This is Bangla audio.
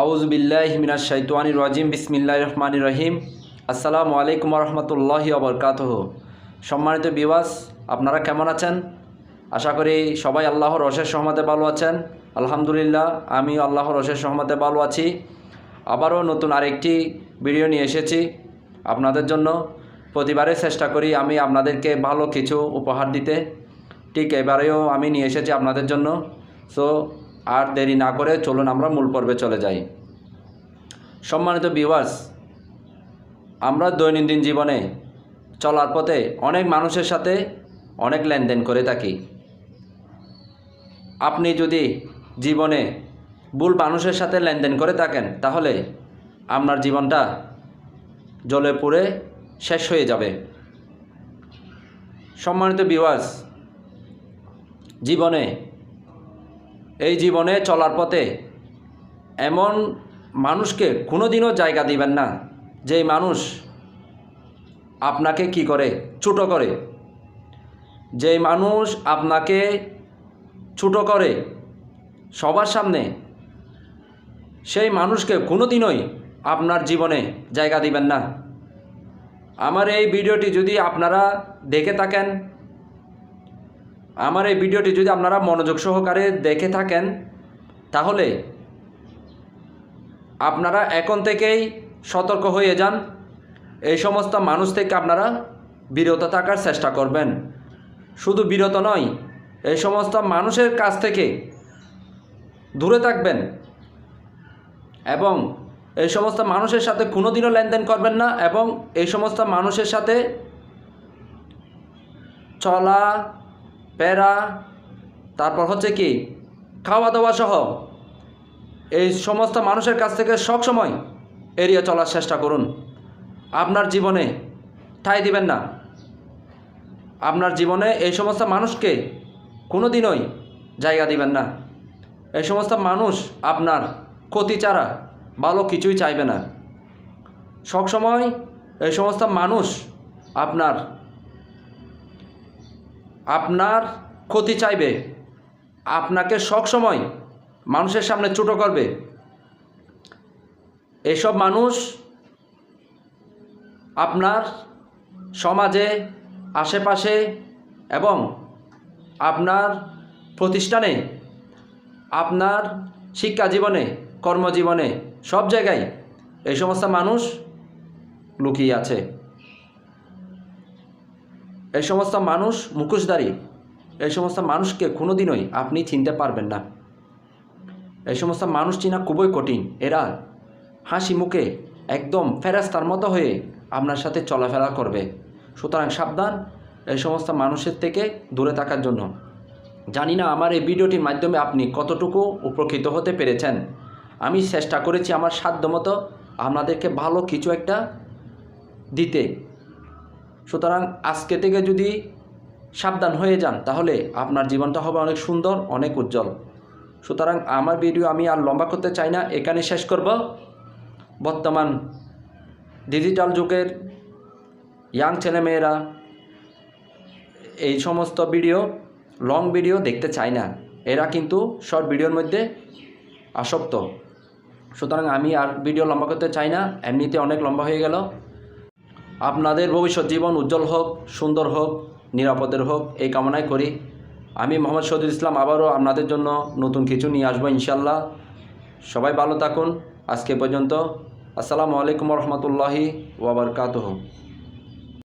আউজ বিল্লাহ মিনাশ শাইতানির রাজিম বিসমিল্লা রহমান রহিম। আসসালামু আলাইকুম রহমতুল্লাহি অবরকাতহ সম্মানিত বিবাস আপনারা কেমন আছেন? আশা করি সবাই আল্লাহর অশেষ সহমতে ভালো আছেন। আলহামদুলিল্লাহ আমি আল্লাহর অশেষ সহমতে ভালো আছি। আবারও নতুন আরেকটি ভিডিও নিয়ে এসেছি আপনাদের জন্য। প্রতিবারে চেষ্টা করি আমি আপনাদেরকে ভালো কিছু উপহার দিতে। ঠিক এবারেও আমি নিয়ে এসেছি আপনাদের জন্য। সো আর দেরি না করে চলুন আমরা মূল পর্বে চলে যাই। সম্মানিত ভিউয়ার্স আমরা দৈনন্দিন জীবনে চলার পথে অনেক মানুষের সাথে অনেক লেনদেন করে থাকি। আপনি যদি জীবনে ভুল মানুষের সাথে লেনদেন করে থাকেন, তাহলে আপনার জীবনটা জলে পুড়ে শেষ হয়ে যাবে। সম্মানিত ভিউয়ার্স জীবনে এই জীবনে চলার পথে এমন মানুষকে কোনোদিনও জায়গা দিবেন না, যেই মানুষ আপনাকে কি করে? ছোটো করে। যেই মানুষ আপনাকে ছোটো করে সবার সামনে, সেই মানুষকে কোনো কোনোদিনই আপনার জীবনে জায়গা দিবেন না। আমার এই ভিডিওটি যদি আপনারা দেখে থাকেন আমার এই ভিডিওটি যদি আপনারা মনোযোগ সহকারে দেখে থাকেন, তাহলে আপনারা এখন থেকেই সতর্ক হয়ে যান। এই সমস্ত মানুষ থেকে আপনারা বিরত থাকার চেষ্টা করবেন। শুধু বিরত নয়, এই সমস্ত মানুষের কাছ থেকে দূরে থাকবেন এবং এই সমস্ত মানুষের সাথে কোনোদিনও লেনদেন করবেন না এবং এই সমস্ত মানুষের সাথে চলা প্যারা, তারপর হচ্ছে কি? খাওয়া দাওয়া সহ এই সমস্ত মানুষের কাছ থেকে সবসময় এড়িয়ে চলার চেষ্টা করুন। আপনার জীবনে ঠাই দিবেন না। আপনার জীবনে এই সমস্ত মানুষকে কোনো দিনই জায়গা দিবেন না। এই সমস্ত মানুষ আপনার ক্ষতি ছাড়া ভালো কিছুই চাইবে না। সবসময় এই সমস্ত মানুষ আপনার আপনার ক্ষতি চাইবে, আপনাকে সবসময় মানুষের সামনে ছোটো করবে। এসব মানুষ আপনার সমাজে, আশেপাশে এবং আপনার প্রতিষ্ঠানে, আপনার শিক্ষা জীবনে, কর্মজীবনে সব জায়গায় এই সমস্ত মানুষ লুকিয়ে আছে। এই সমস্ত মানুষ মুখোশধারী। এই সমস্ত মানুষকে কোনোদিনই আপনি চিনতে পারবেন না। এই সমস্ত মানুষ চিনা খুবই কঠিন। এরা হাসি মুখে একদম ফেরাস্তার মতো হয়ে আপনার সাথে চলাফেরা করবে। সুতরাং সাবধান এই সমস্ত মানুষের থেকে দূরে থাকার জন্য। জানি না আমার এই ভিডিওটির মাধ্যমে আপনি কতটুকু উপকৃত হতে পেরেছেন। আমি চেষ্টা করেছি আমার সাধ্যমতো আপনাদেরকে ভালো কিছু একটা দিতে। সুতরাং আজকে থেকে যদি সাবধান হয়ে যান, তাহলে আপনার জীবনটা হবে অনেক সুন্দর, অনেক উজ্জ্বল। সুতরাং আমার ভিডিও আমি আর লম্বা করতে চাই না, এখানে শেষ করব। বর্তমান ডিজিটাল যুগের ইয়াং ছেলেমেয়েরা এই সমস্ত ভিডিও লং ভিডিও দেখতে চায় না। এরা কিন্তু শর্ট ভিডিওর মধ্যে আসক্ত। সুতরাং আমি আর ভিডিও লম্বা করতে চাই না, এমনিতে অনেক লম্বা হয়ে গেল। আপনাদের ভবিষ্যৎ জীবন উজ্জ্বল হোক, সুন্দর হোক, নিরাপদের হোক, এই কামনাই করি। আমি মোহাম্মদ শহীদুল ইসলাম আবারও আপনাদের জন্য নতুন কিছু নিয়ে আসব ইনশাল্লাহ সবাই ভালো থাকুন। আজকে পর্যন্ত আসসালামু আলাইকুম রহমতুল্লাহি ওবরকাতহ